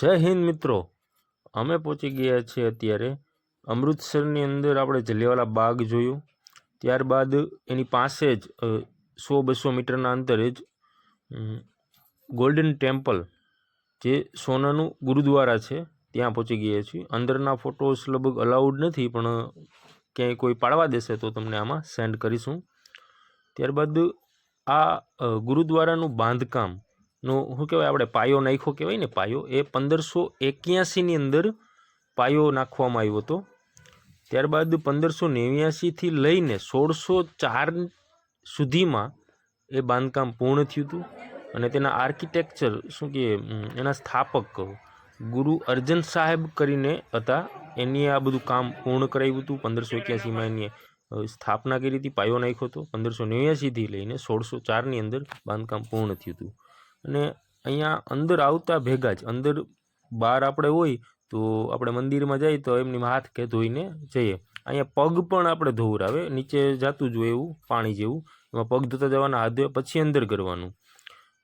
જય હિન્દ મિત્રો. અમે પહોંચી ગયા છીએ અત્યારે અમૃતસરની અંદર આપણે જલિયાવાલા બાગ જોયું. ત્યારબાદ એની પાસે જ સો બસો મીટરના અંતરે જ ગોલ્ડન ટેમ્પલ જે સોનાનું ગુરુદ્વારા છે, ત્યાં પહોંચી ગયા છીએ. અંદરના ફોટોસ લગભગ અલાઉડ નથી, પણ ક્યાંય કોઈ પાડવા દેશે તો તમને આમાં સેન્ડ કરીશું. ત્યારબાદ આ ગુરુદ્વારાનું બાંધકામ નો શું કહેવાય, આપણે પાયો નાખ્યો કહેવાય ને, પાયો, એ પંદરસો એક્યાસીની અંદર પાયો નાખવામાં આવ્યો હતો. ત્યારબાદ પંદરસો નેવ્યાસીથી લઈને સોળસો ચાર સુધીમાં એ બાંધકામ પૂર્ણ થયું હતું અને તેના આર્કિટેક્ચર શું કહે એના સ્થાપક ગુરુ અર્જન સાહેબ કરીને હતા. એની આ બધું કામ પૂર્ણ કરાવ્યું હતું. પંદરસો એક્યાસીમાં એની સ્થાપના કરી હતી, પાયો નાખ્યો હતો. પંદરસો નેવ્યાસીથી લઈને સોળસો ચારની અંદર બાંધકામ પૂર્ણ થયું હતું. અને અહીંયા અંદર આવતા ભેગા જ, અંદર બહાર આપણે હોય તો આપણે મંદિરમાં જઈએ તો એમની હાથ કે ધોઈને જઈએ. અહીંયા પગ પણ આપણે ધોવરાવે, નીચે જાતું હોય એવું, પાણી જેવું. એમાં પગ ધોતા જવાના હાથ પછી અંદર કરવાનું.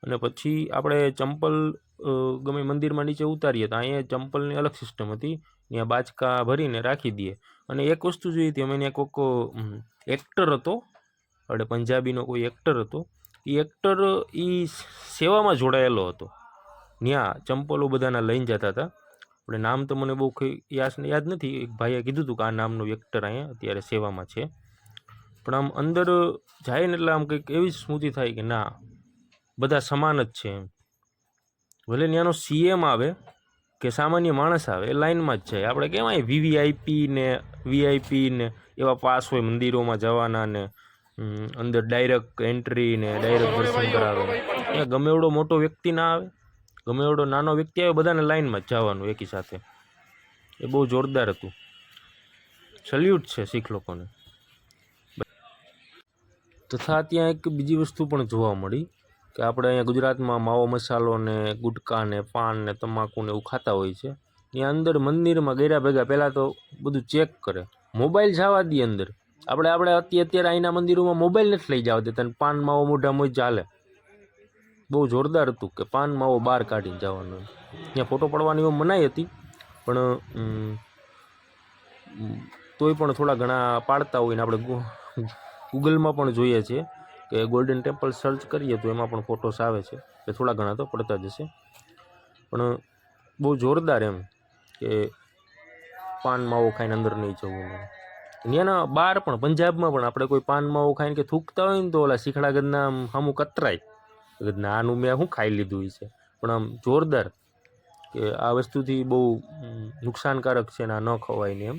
અને પછી આપણે ચંપલ ગમે મંદિરમાં નીચે ઉતારીએ તો અહીંયા ચંપલની અલગ સિસ્ટમ હતી. ત્યાં બાચકા ભરીને રાખી દઈએ. અને એક વસ્તુ જોઈ હતી, અમે ત્યાં કોઈક એક્ટર હતો. આપણે પંજાબીનો કોઈ એક્ટર હતો. એ એક્ટર એ સેવામાં જોડાયેલો હતો. ત્યાં ચંપલો બધાના લઈને જતા હતા. આપણે નામ તો મને બહુ કંઈ યાદ નથી. એક ભાઈએ કીધું હતું કે આ નામનો એક્ટર અહીંયા અત્યારે સેવામાં છે. પણ આમ અંદર જાય ને એટલે આમ કંઈક એવી સ્મૃતિ થાય કે ના, બધા સમાન જ છે એમ. ભલે ત્યાંનો સીએમ આવે કે સામાન્ય માણસ આવે, એ લાઇનમાં જ જાય. આપણે કહેવાય વીવીઆઈપી ને વીઆઈપી ને, એવા પાસ હોય મંદિરોમાં જવાના ને અંદર ડાયરેક્ટ એન્ટ્રી ને ડાયરેક્ટ દર્શન કરાવે. અહીંયા ગમે એવડો મોટો વ્યક્તિ ના આવે ગમે એવડો નાનો વ્યક્તિ આવે બધાને લાઇનમાં જ જવાનું એકી સાથે. એ બહુ જોરદાર હતું. સલ્યુટ છે શીખ લોકોને. તથા ત્યાં એક બીજી વસ્તુ પણ જોવા મળી કે આપણે અહીંયા ગુજરાતમાં માવો મસાલો ને ગુટકા ને પાન ને તમાકુ ને એવું ખાતા હોય છે. ત્યાં અંદર મંદિરમાં ગયા ભેગા પહેલાં તો બધું ચેક કરે. મોબાઈલ જવા દે અંદર. આપણે આપણે અત્યારે અત્યારે અહીંના મંદિરોમાં મોબાઈલ નથી લઈ જવા દેતા પાન માવો મોઢામાં જ ચાલે. બહુ જોરદાર હતું કે પાન માવો બહાર કાઢીને જવાનું. ત્યાં ફોટો પડવાની મનાઈ હતી, પણ તોય પણ થોડા ઘણા પાડતા હોય ને આપણે ગૂગલમાં પણ જોઈએ છીએ કે ગોલ્ડન ટેમ્પલ સર્ચ કરીએ તો એમાં પણ ફોટોસ આવે છે કે થોડા ઘણા તો પડતા જ હશે. પણ, બહુ જોરદાર એમ કે પાન માવો ખાઈને અંદર નહીં જવું ને ત્યાંના બહાર પણ પંજાબમાં પણ આપણે કોઈ પાનમાં એવું ખાઈને કે થૂકતા હોય ને તો ઓલા શીખડા ગદના આમ હમું કતરાય. કે આનું મેં શું ખાઈ લીધું છે. પણ આમ જોરદાર કે આ વસ્તુથી બહુ નુકસાનકારક છે ને આ ન ખવાય ને એમ.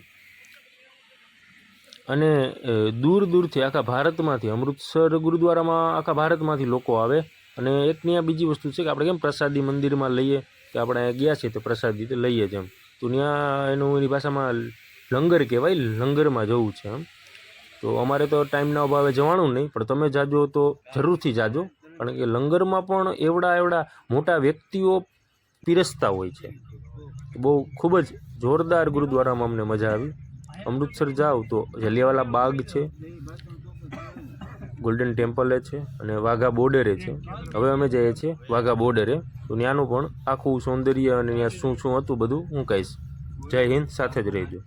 અને દૂર દૂરથી આખા ભારતમાંથી, અમૃતસર ગુરુદ્વારામાં આખા ભારતમાંથી લોકો આવે. અને એક ત્યાં બીજી વસ્તુ છે કે આપણે કેમ પ્રસાદી મંદિરમાં લઈએ? કે આપણે ગયા છીએ તો પ્રસાદી લઈએ જ એમ. તો ત્યાં એનું એની ભાષામાં લંગર કહેવાય, લંગરમાં જવું છે એમ. તો અમારે તો ટાઈમના અભાવે જવાનું નહીં, પણ તમે જાજો તો જરૂરથી જાજો. કારણ કે લંગરમાં પણ એવડા એવડા મોટા વ્યક્તિઓ પીરસતા હોય છે. બહુ ખૂબ જ જોરદાર ગુરુદ્વારામાં અમને મજા આવી. અમૃતસર જાઓ તો જલિયાવાલા બાગ છે, ગોલ્ડન ટેમ્પલે છે, અને વાઘા બોર્ડરે છે. હવે અમે જઈએ છીએ વાઘા બોર્ડરે. તો ત્યાંનું પણ આખું સૌંદર્ય અને ત્યાં શું શું હતું બધું હું કહીશ. જય હિન્દ, સાથે જ રહેજો.